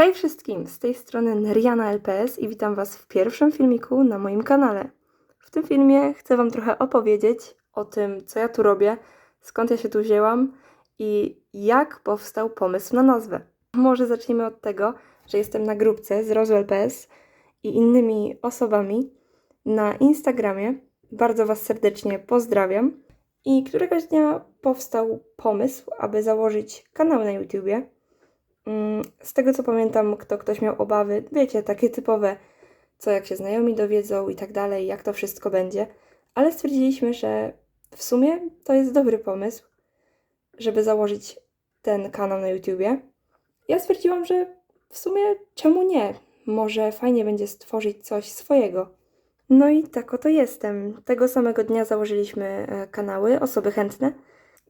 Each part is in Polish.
Hej wszystkim, z tej strony Neriana LPS i witam Was w pierwszym filmiku na moim kanale. W tym filmie chcę Wam trochę opowiedzieć o tym, co ja tu robię, skąd ja się tu wzięłam i jak powstał pomysł na nazwę. Może zacznijmy od tego, że jestem na grupce z Rozu LPS i innymi osobami na Instagramie. Bardzo Was serdecznie pozdrawiam. I któregoś dnia powstał pomysł, aby założyć kanał na YouTubie. Mm, Z tego co pamiętam, kto ktoś miał obawy, wiecie, takie typowe, co jak się znajomi dowiedzą i tak dalej, jak to wszystko będzie. Ale stwierdziliśmy, że w sumie to jest dobry pomysł, żeby założyć ten kanał na YouTubie. Ja stwierdziłam, że w sumie czemu nie? Może fajnie będzie stworzyć coś swojego. No i tak oto jestem. Tego samego dnia założyliśmy e, kanały, osoby chętne.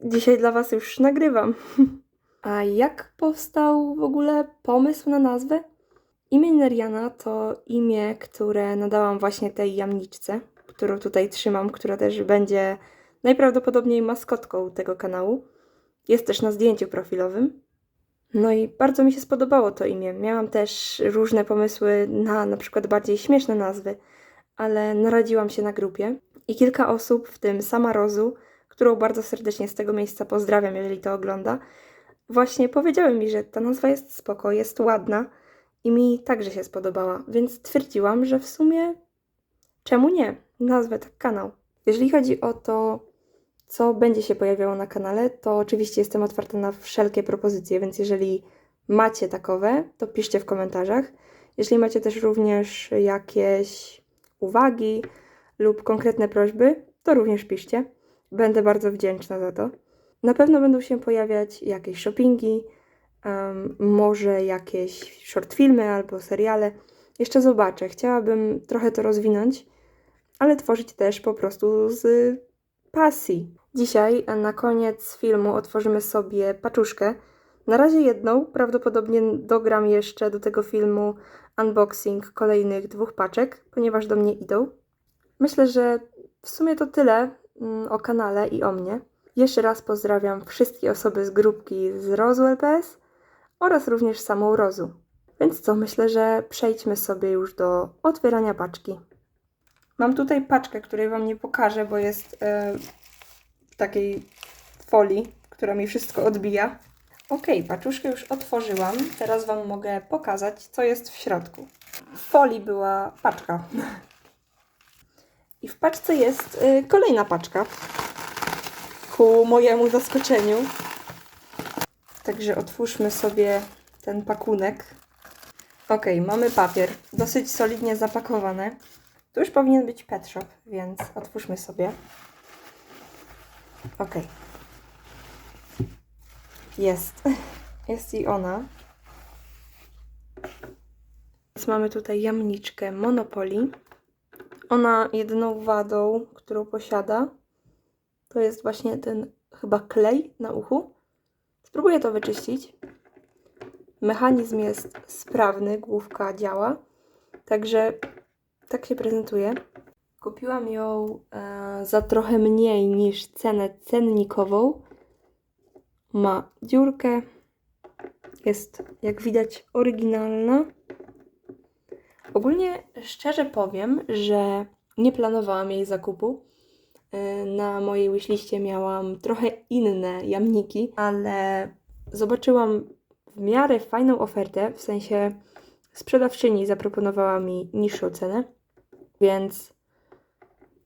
Dzisiaj dla Was już nagrywam. A jak powstał w ogóle pomysł na nazwę? Imię Neriana to imię, które nadałam właśnie tej jamniczce, którą tutaj trzymam, która też będzie najprawdopodobniej maskotką tego kanału. Jest też na zdjęciu profilowym. No i bardzo mi się spodobało to imię. Miałam też różne pomysły na na przykład bardziej śmieszne nazwy, ale naradziłam się na grupie i kilka osób, w tym sama Rozu, którą bardzo serdecznie z tego miejsca pozdrawiam, jeżeli to ogląda, właśnie powiedziały mi, że ta nazwa jest spoko, jest ładna i mi także się spodobała, więc stwierdziłam, że w sumie czemu nie? Nazwę tak kanał. Jeżeli chodzi o to, co będzie się pojawiało na kanale, to oczywiście jestem otwarta na wszelkie propozycje, więc jeżeli macie takowe, to piszcie w komentarzach. Jeśli macie też również jakieś uwagi lub konkretne prośby, to również piszcie. Będę bardzo wdzięczna za to. Na pewno będą się pojawiać jakieś shoppingi, em, może jakieś shortfilmy albo seriale. Jeszcze zobaczę. Chciałabym trochę to rozwinąć, ale tworzyć też po prostu z pasji. Dzisiaj e, na koniec filmu otworzymy sobie paczuszkę. Na razie jedną, prawdopodobnie dogram jeszcze do tego filmu unboxing kolejnych dwóch paczek, ponieważ do mnie idą. Myślę, że w sumie to tyle mm, o kanale i o mnie. Jeszcze raz pozdrawiam wszystkie osoby z grupki z Rozu LPS oraz również samą Rozu. Więc co, myślę, że przejdźmy sobie już do otwierania paczki. Mam tutaj paczkę, której Wam nie pokażę, bo jest e, w takiej folii, która mi wszystko odbija. Ok, paczuszkę już otworzyłam. Teraz Wam mogę pokazać, co jest w środku. W folii była paczka. I w paczce jest y, kolejna paczka. Ku mojemu zaskoczeniu. Także otwórzmy sobie ten pakunek. Ok, mamy papier. Dosyć solidnie zapakowany. Tu już powinien być pet shop, więc otwórzmy sobie. Ok. Jest. Jest i ona. Więc mamy tutaj jamniczkę Monopoly. Ona jedyną wadą, którą posiada, to jest właśnie ten chyba klej na uchu. Spróbuję to wyczyścić. Mechanizm jest sprawny, główka działa. Także tak się prezentuje. Kupiłam ją e, za trochę mniej niż cenę cennikową. Ma dziurkę. Jest, jak widać, oryginalna. Ogólnie szczerze powiem, że nie planowałam jej zakupu. Yy, Na mojej wishliście miałam trochę inne jamniki, ale zobaczyłam w miarę fajną ofertę, w sensie sprzedawczyni zaproponowała mi niższą cenę, więc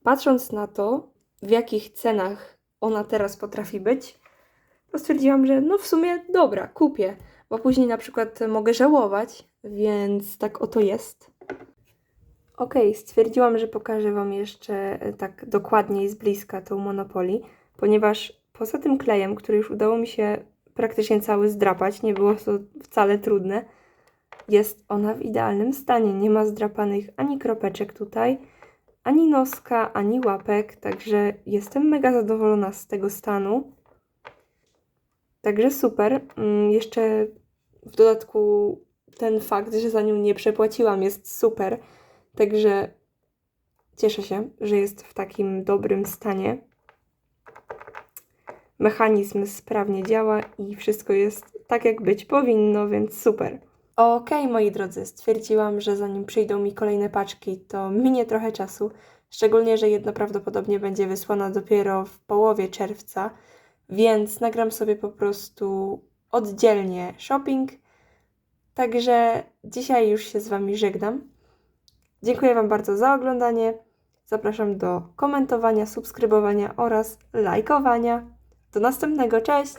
patrząc na to, w jakich cenach ona teraz potrafi być, to stwierdziłam, że no w sumie dobra, kupię, bo później na przykład mogę żałować, więc tak oto jest. Okej, stwierdziłam, że pokażę Wam jeszcze e, tak dokładniej z bliska tą Monopoly, ponieważ poza tym klejem, który już udało mi się praktycznie cały zdrapać, nie było to wcale trudne, jest ona w idealnym stanie. Nie ma zdrapanych ani kropeczek tutaj, ani noska, ani łapek, także jestem mega zadowolona z tego stanu. Także super. Mm, Jeszcze w dodatku ten fakt, że za nią nie przepłaciłam, jest super. Także cieszę się, że jest w takim dobrym stanie. Mechanizm sprawnie działa i wszystko jest tak, jak być powinno, więc super. Okej, moi drodzy, stwierdziłam, że zanim przyjdą mi kolejne paczki, to minie trochę czasu. Szczególnie, że jedna prawdopodobnie będzie wysłana dopiero w połowie czerwca, więc nagram sobie po prostu oddzielnie shopping. Także dzisiaj już się z Wami żegnam. Dziękuję Wam bardzo za oglądanie. Zapraszam do komentowania, subskrybowania oraz lajkowania. Do następnego, cześć!